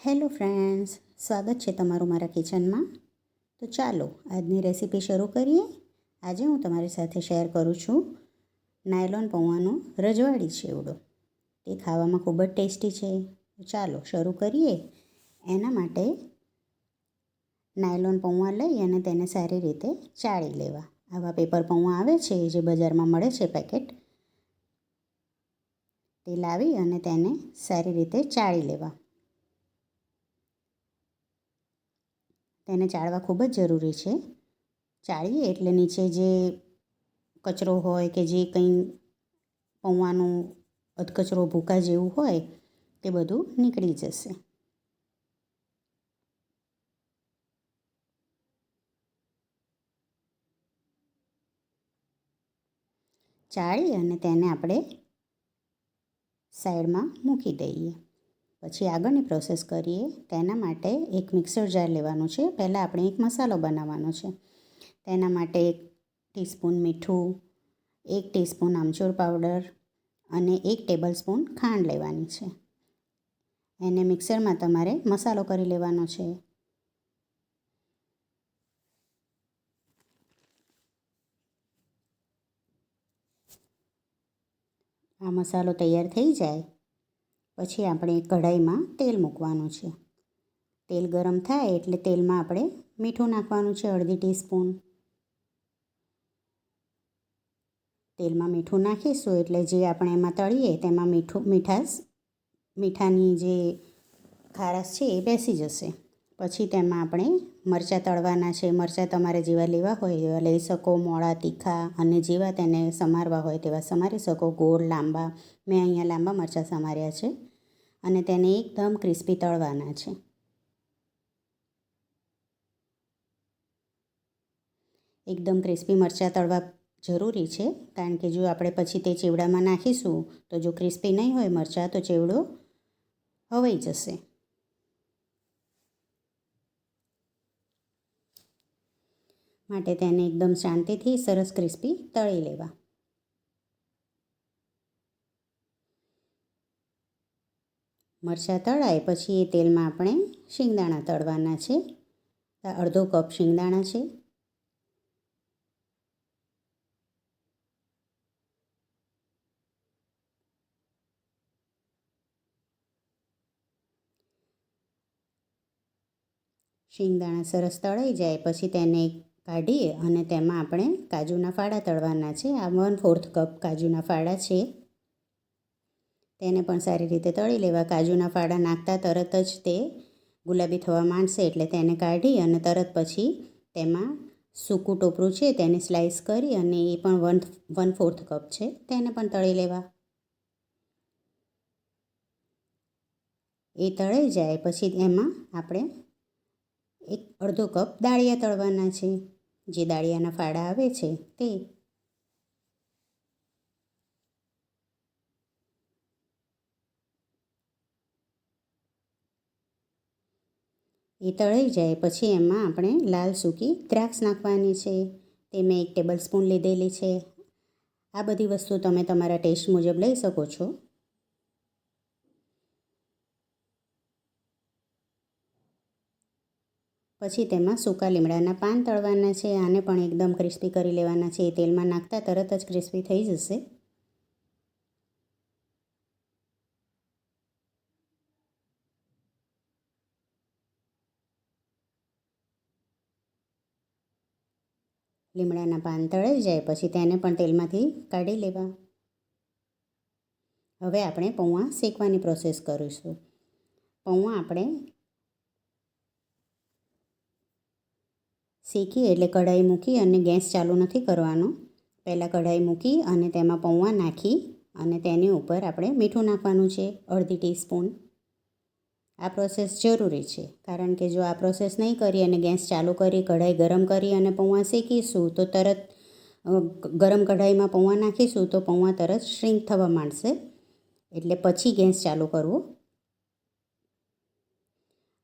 Hello friends, સ્વાગત છે તમારું મારા કિચનમાં. તો ચાલો, આજની રેસીપી શરૂ કરીએ. આજે હું તમારી સાથે શેર કરું છું નાયલોન પૌવાનો રજવાડી ચેવડો તે ખાવામાં ખૂબ જ ટેસ્ટી છે. તો ચાલો, શરૂ કરીએ. એના માટે નાયલોન પૌવા લઈ અને તેને સારી રીતે ચાળી લેવા. આવા પેપર પૌવા આવે છે જે બજારમાં મળે છે પેકેટ, તે લાવી અને તેને સારી રીતે ચાળી લેવા. તેને ચાળવા ખૂબ જ જરૂરી છે. ચાળીએ એટલે નીચે જે કચરો હોય કે જે કંઈ પૌવાનું અધકચરો ભૂકા જેવું હોય તે બધું નીકળી જશે. ચાળી અને તેને આપણે સાઈડમાં મૂકી દઈએ. પછી આગળની પ્રોસેસ કરીએ. તેના માટે એક મિક્સર જાર લેવાનું છે. પહેલાં આપણે એક મસાલો બનાવવાનો છે. તેના માટે એક ટીસ્પૂન મીઠું, એક ટીસ્પૂન આમચૂર પાવડર અને એક ટેબલ સ્પૂન ખાંડ લેવાની છે. એને મિક્સરમાં તમારે મસાલો કરી લેવાનો છે. આ મસાલો તૈયાર થઈ જાય. પછી આપણે કઢાઈમાં તેલ મૂકવાનું છે. તેલ ગરમ થાય એટલે તેલમાં આપણે મીઠું નાખવાનું છે, અડધી ટીસ્પૂન. તેલમાં મીઠું નાખીશું એટલે જે આપણે એમાં તળીએ તેમાં મીઠું, મીઠાશ, મીઠાની જે ખારાશ છે એ બેસી જશે. પછી તેમાં આપણે મરચાં તળવાના છે. મરચાં તમારે જેવા લેવા હોય એવા લઈ શકો મોડા તીખા અને જેવા તેને સમારવા હોય તેવા સમારી શકો. ગોળ, લાંબા, મેં અહીંયા લાંબા મરચાં સમાર્યા છે. અને તેને એકદમ ક્રિસ્પી તળવાના છે. એકદમ ક્રિસ્પી મરચાં તળવા જરૂરી છે, કારણ કે જો આપણે પછી તે ચેવડામાં નાખીશું, તો જો ક્રિસ્પી નહીં હોય મરચાં, તો ચેવડો હવાઈ જશે. માટે તેને એકદમ શાંતિથી સરસ ક્રિસ્પી તળી લેવા. મરચાં તળાય, પછી એ તેલમાં આપણે શિંગદાણા તળવાના છે. અડધો કપ શિંગદાણા છે. શિંગદાણા સરસ તળાઈ જાય, પછી તેને કાઢીએ અને તેમાં આપણે કાજુના ફાડા તળવાના છે. આ વન ફોર્થ કપ કાજુના ફાડા છે. તેને પણ સારી રીતે તળી લેવા. કાજુના ફાડા નાખતા તરત જ તે ગુલાબી થવા માંડશે એટલે તેને કાઢી અને તરત પછી તેમાં સૂકું ટોપરું છે તેને સ્લાઇસ કરી અને એ પણ વન વન ફોર્થ કપ છે તેને પણ તળી લેવા. એ તળાઈ જાય પછી એમાં આપણે એક અડધો કપ દાળિયા તળવાના છે. જે દાળિયાના ફાડા આવે છે તે એ તળાઈ જાય પછી એમાં આપણે લાલ સૂકી દ્રાક્ષ નાખવાની છે, તે મેં એક ટેબલ સ્પૂન લીધેલી છે. આ બધી વસ્તુ તમે તમારા ટેસ્ટ મુજબ લઈ શકો છો. પછી તેમાં સૂકા લીમડાના પાન તળવાના છે, આને પણ એકદમ ક્રિસ્પી કરી લેવાના છે. એ તેલમાં નાખતા તરત જ ક્રિસ્પી થઈ જશે. લીમડાના પાન તળાઈ જાય, પછી તેને પણ તેલમાંથી કાઢી લેવા. હવે આપણે પૌવા શેકવાની પ્રોસેસ કરીશું. પૌવા આપણે શેકી એટલે કઢાઈ મૂકી અને ગેસ ચાલુ નથી કરવાનો. પહેલાં કઢાઈ મૂકી અને તેમાં પૌવા નાખી અને તેની ઉપર આપણે મીઠું નાખવાનું છે, અડધી ટીસ્પૂન. આ પ્રોસેસ જરૂરી છે. કારણ કે જો આ પ્રોસેસ નહીં કરી અને ગેસ ચાલુ કરી, કઢાઈ ગરમ કરી અને પૌવા શેકીશું, તો તરત ગરમ કઢાઈમાં પૌવા નાખીશું, તો પૌવા તરત શ્રિંક થવા માંડશે. એટલે પછી ગેસ ચાલુ કરવો.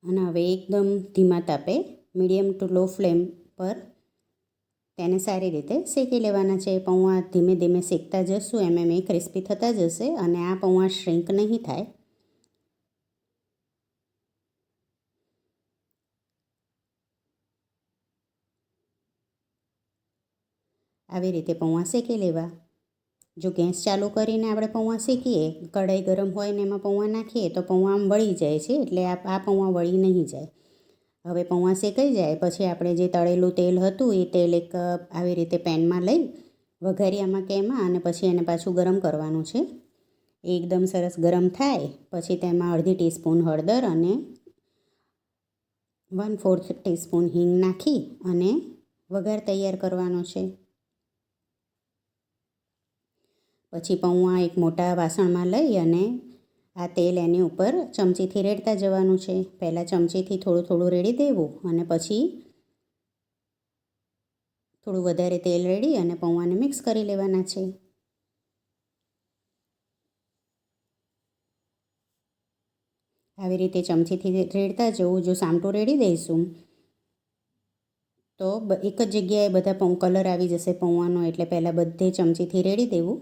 અને હવે એકદમ ધીમા તાપે મીડિયમ ટુ લો ફ્લેમ પર તેને સારી રીતે શેકી લેવાના છે. પૌવા ધીમે ધીમે શેકતા જશું, એમ એમ એ ક્રિસ્પી થતા જશે અને આ પૌવા શ્રિંક નહીં થાય. આવી રીતે પૌવા શેકી લેવા. જો ગેસ ચાલુ કરીને આપણે પૌવા શેકીએ, કઢાઈ ગરમ હોય ને એમાં પૌવા નાખીએ, તો પૌવા આમ વળી જાય છે, એટલે આ આ પૌવા વળી નહીં જાય. હવે પૌવા શેકાઈ જાય, પછી આપણે જે તળેલું તેલ હતું, એ તેલ એક આવી રીતે પેનમાં લઈ વઘારી કે એમાં અને પછી એને પાછું ગરમ કરવાનું છે. એકદમ સરસ ગરમ થાય, પછી તેમાં અડધી ટીસ્પૂન હળદર અને વન ફોર્થ ટીસ્પૂન હિંગ નાખી અને વઘાર તૈયાર કરવાનો છે. પછી પૌવા એક મોટા વાસણમાં લઈ અને આ તેલ એની ઉપર ચમચીથી રેડતા જવાનું છે. પહેલાં ચમચીથી થોડું થોડું રેડી દેવું અને પછી થોડું વધારે તેલ રેડી અને પૌવાને મિક્સ કરી લેવાના છે. આવી રીતે ચમચીથી રેડતા જવું જો સામટું રેડી દઈશું, તો એક જ જગ્યાએ બધા પૌ, કલર આવી જશે પૌવાનો એટલે પહેલાં બધે ચમચીથી રેડી દેવું.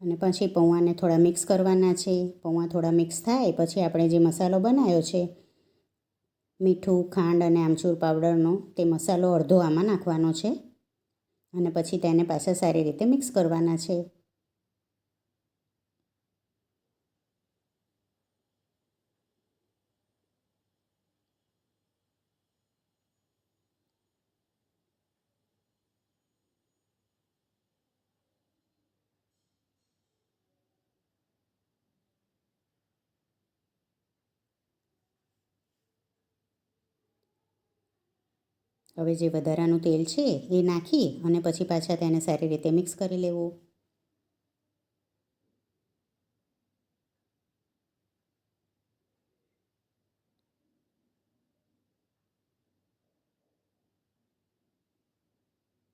અને પછી પૌવાને થોડા મિક્સ કરવાના છે. પૌવા થોડા મિક્સ થાય, પછી આપણે જે મસાલો બનાવ્યો છે, મીઠું, ખાંડ અને આમચૂર પાવડરનો, તે મસાલો અડધો આમાં નાખવાનો છે. અને પછી તેને પાછા સારી રીતે મિક્સ કરવાના છે. હવે જે વધારાનું તેલ છે, એ નાખી અને પછી પાછા તેને સારી રીતે મિક્સ કરી લેવું.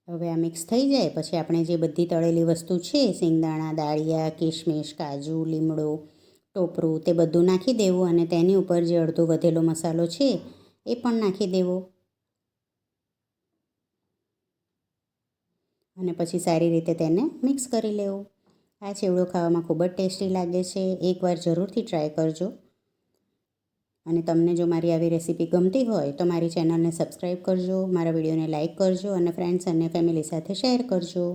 હવે આ મિક્સ થઈ જાય, પછી આપણે જે બધી તળેલી વસ્તુ છે, સિંગદાણા, દાળિયા કિશમિશ કાજુ, લીમડો, ટોપરું, તે બધું નાખી દેવું અને તેની ઉપર જે અડધો વધેલો મસાલો છે, એ પણ નાખી દેવો. અને પછી સારી રીતે તેને મિક્સ કરી લેવું. આ ચેવડો ખાવામાં ખૂબ જ ટેસ્ટી લાગે છે. એકવાર જરૂરથી ટ્રાય કરજો. અને તમને જો મારી આવી રેસીપી ગમતી હોય તો મારી ચેનલને સબસ્ક્રાઈબ કરજો, મારા વિડીયોને લાઇક કરજો અને ફ્રેન્ડ્સ અને ફેમિલી સાથે શેર કરજો.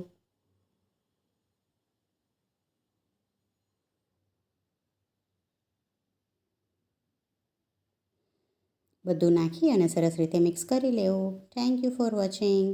બધું નાખી અને સરસ રીતે મિક્સ કરી લેવું. Thank you for watching.